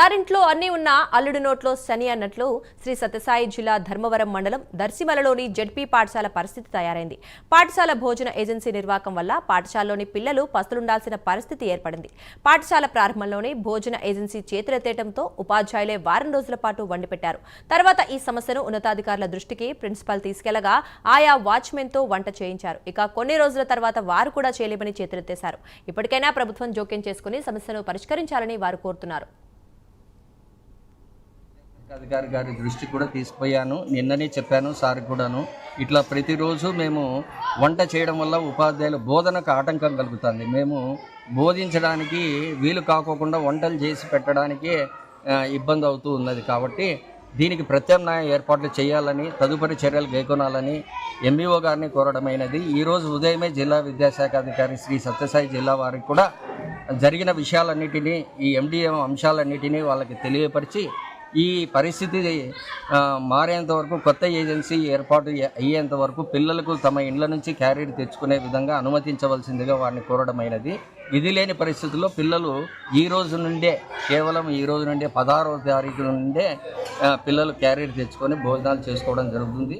అత్తారింట్లో అన్నీ ఉన్న అల్లుడి నోట్లో శని అన్నట్లు శ్రీ సత్యసాయి జిల్లా ధర్మవరం మండలం దర్శిమలలోని జడ్పీ పాఠశాల పరిస్థితి తయారైంది. పాఠశాల భోజన ఏజెన్సీ నిర్వాహకం వల్ల పాఠశాలలోని పిల్లలు పస్తులుండాల్సిన పరిస్థితి ఏర్పడింది. పాఠశాల ప్రారంభంలోనే భోజన ఏజెన్సీ చేతులెత్తేయడంతో ఉపాధ్యాయులే వారం రోజుల పాటు వండిపెట్టారు. తర్వాత ఈ సమస్యను ఉన్నతాధికారుల దృష్టికి ప్రిన్సిపాల్ తీసుకెళ్ళగా ఆయా వాచ్మెన్తో వంట చేయించారు. ఇక కొన్ని రోజుల తర్వాత వారు కూడా చేయలేమని చేతులెత్తేశారు. ఇప్పటికైనా ప్రభుత్వం జోక్యం చేసుకుని సమస్యను పరిష్కరించాలని వారు కోరుతున్నారు. అధికారి గారి దృష్టి కూడా తీసుకుపోయాను. నిన్ననే చెప్పాను సార్ కూడాను. ఇట్లా ప్రతిరోజు మేము వంట చేయడం వల్ల ఉపాధ్యాయుల బోధనకు ఆటంకం కలుగుతుంది. మేము బోధించడానికి వీలు కాకోకుండా వంటలు చేసి పెట్టడానికి ఇబ్బంది అవుతూ ఉన్నది కాబట్టి దీనికి ప్రత్యామ్నాయ ఏర్పాట్లు చేయాలని తదుపరి చర్యలు గైకొనాలని ఎంఈఓ గారిని కోరడమైనది ఈరోజు ఉదయమే జిల్లా విద్యాశాఖ అధికారి శ్రీ సత్యసాయి జిల్లా వారికి కూడా జరిగిన విషయాలన్నిటినీ ఈ ఎండిఎం అంశాలన్నిటినీ వాళ్ళకి తెలియపరిచి ఈ పరిస్థితి మారేంత వరకు కొత్త ఏజెన్సీ ఏర్పాటు అయ్యేంత వరకు పిల్లలకు తమ ఇండ్ల నుంచి క్యారీర్ తెచ్చుకునే విధంగా అనుమతించవలసిందిగా వారిని కోరడమైనది. విధి లేని పరిస్థితుల్లో పిల్లలు ఈ రోజు నుండే కేవలం ఈ రోజు నుండే పదహారవ తారీఖు నుండే పిల్లలు క్యారీర్ తెచ్చుకొని భోజనాలు చేసుకోవడం జరుగుతుంది.